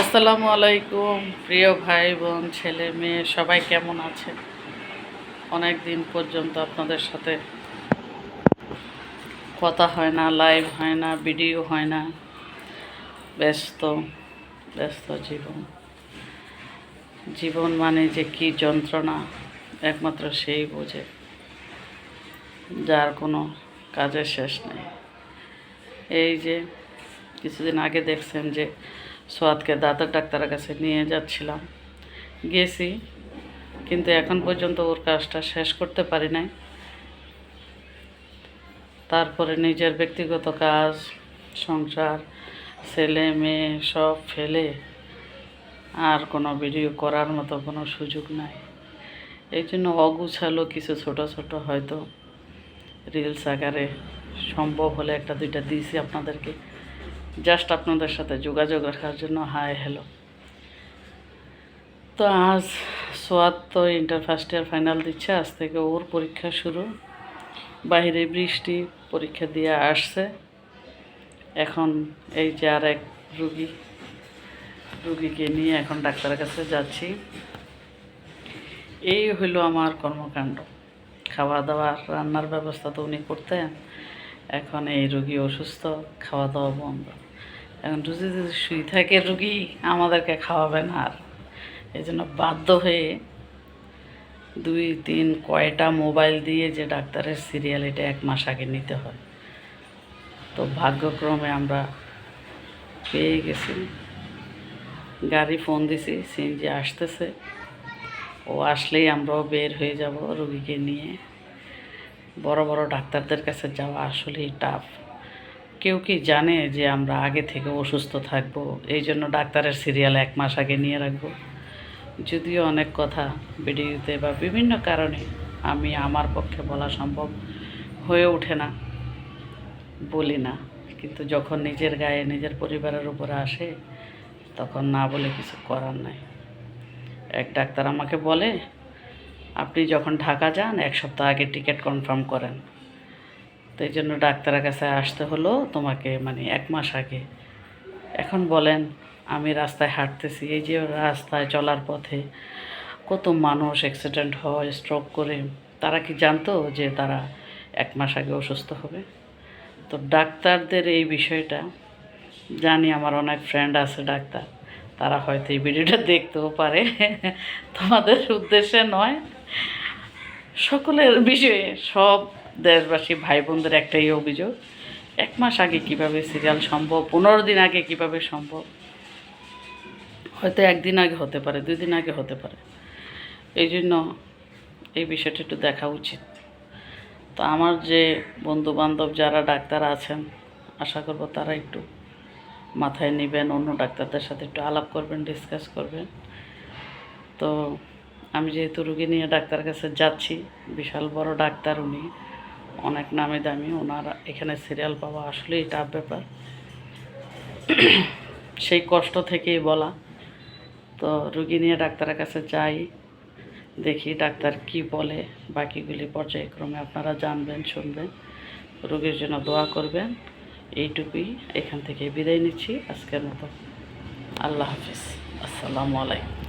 আসসালামু আলাইকুম, প্রিয় ভাই, বোন, ছেলে, মেয়ে, সবাই কেমন আছে অনেক দিন পর্যন্ত আপনাদের সাথে কথা হয় না লাইভ হয় না ভিডিও হয় না। ব্যস্ত ব্যস্ত জীবন। জীবন মানে যে কি যন্ত্রণা, একমাত্র সেই বোঝে, যার কোনো কাজের শেষ নেই। এই যে, কিছুদিন আগে দেখছেন যে সোয়াদকে দাঁতের ডাক্তারের কাছে নিয়ে যাচ্ছিলাম। গেছি, কিন্তু এখন পর্যন্ত ওর কাজটা শেষ করতে পারি নাই। তারপরে নিজের ব্যক্তিগত কাজ, সংসার, ছেলে, মেয়ে সব ফেলে আর কোনো ভিডিও করার মতো কোনো সুযোগ নাই। এই জন্য অগুছালো কিছু ছোট ছোট হয়তো রিলস আকারে সম্ভব হলে একটা দুইটা দিয়েছি আপনাদেরকে। জাস্ট আপনাদের সাথে যোগাযোগ রাখার জন্য হাই হ্যালো তো আজ সোয়াদ তো ইন্টার ফার্স্ট ইয়ার ফাইনাল দিচ্ছে, আজ থেকে ওর পরীক্ষা শুরু। বাইরে বৃষ্টি, পরীক্ষা দিয়ে আসছে। এখন এই যে আর এক রুগী, রুগীকে নিয়ে এখন ডাক্তারের কাছে যাচ্ছি। এই হইল আমার কর্মকাণ্ড। খাওয়া দাওয়া রান্নার ব্যবস্থা তো উনি করতেন। এখন এই রুগী অসুস্থ খাওয়া দাওয়া বন্ধ। এখন রুগী যদি শুই থাকে রুগী আমাদেরকে খাওয়াবে না আর। এই জন্য বাধ্য হয়ে দুই, তিন, কয়টা মোবাইল দিয়ে যে ডাক্তারের সিরিয়াল, এটা এক মাস আগে নিতে হয়। তো ভাগ্যক্রমে আমরা পেয়ে গেছি। গাড়ি ফোন দিছি সিএনজি আসতেছে, ও আসলেই আমরাও বের হয়ে যাব রুগীকে নিয়ে। বড় বড় ডাক্তারদের কাছে যাওয়া আসলেই টাফ কেউ কি জানে যে আমরা আগে থেকে অসুস্থ থাকব? এই জন্য ডাক্তারের সিরিয়াল এক মাস আগে নিয়ে রাখব। যদিও অনেক কথা ভিডিওতে বা বিভিন্ন কারণে আমি আমার পক্ষে বলা সম্ভব হয়ে ওঠে না, বলি না। কিন্তু যখন নিজের গায়ে নিজের পরিবারের উপরে আসে, তখন না বলে কিছু করার নাই। এক ডাক্তার আমাকে বলে, আপনি যখন ঢাকা যান, এক সপ্তাহ আগে টিকিট কনফার্ম করেন। তো এই জন্য ডাক্তারের কাছে আসতে হলো। তোমাকে মানে এক মাস আগে। এখন বলেন, আমি রাস্তায় হাঁটতেছি। এই যে রাস্তায় চলার পথে কত মানুষ অ্যাক্সিডেন্ট হয় স্ট্রোক করে। তারা কি জানতো যে তারা এক মাস আগে অসুস্থ হবে? তো ডাক্তারদের এই বিষয়টা জানি আমার অনেক ফ্রেন্ড আছে ডাক্তার। তারা হয়তো এই ভিডিওটা দেখতেও পারে। তোমাদের উদ্দেশ্যে নয়। সকলের বিষয়ে সব দেশবাসী ভাই বোনদের একটাই অভিযোগ। এক মাস আগে কীভাবে সিরিয়াল সম্ভব? পনেরো দিন আগে কীভাবে সম্ভব? হয়তো একদিন আগে হতে পারে দুই দিন আগে হতে পারে। এই জন্য এই বিষয়টা একটু দেখা উচিত। তো আমার যে বন্ধু বান্ধব যারা ডাক্তার আছেন, আশা করব তারা একটু মাথায় নেবেন, অন্য ডাক্তারদের সাথে একটু আলাপ করবেন ডিসকাস করবেন। তো আমি যেহেতু রুগী নিয়ে ডাক্তার কাছে যাচ্ছি, বিশাল বড় ডাক্তার উনি। অনেক নামি দামি, ওনার এখানে সিরিয়াল পাওয়া আসলেই টাফ ব্যাপার। সেই কষ্ট থেকেই বলা। তো রুগী নিয়ে ডাক্তারের কাছে যাই, দেখি ডাক্তার কি বলে, বাকিগুলি পর্যায়ক্রমে আপনারা জানবেন, শুনবেন। রোগীর জন্য দোয়া করবেন, এইটুকুই এখান থেকে বিদায় নিচ্ছি আজকের মতো। আল্লাহ হাফিজ। আসসালামু আলাইকুম।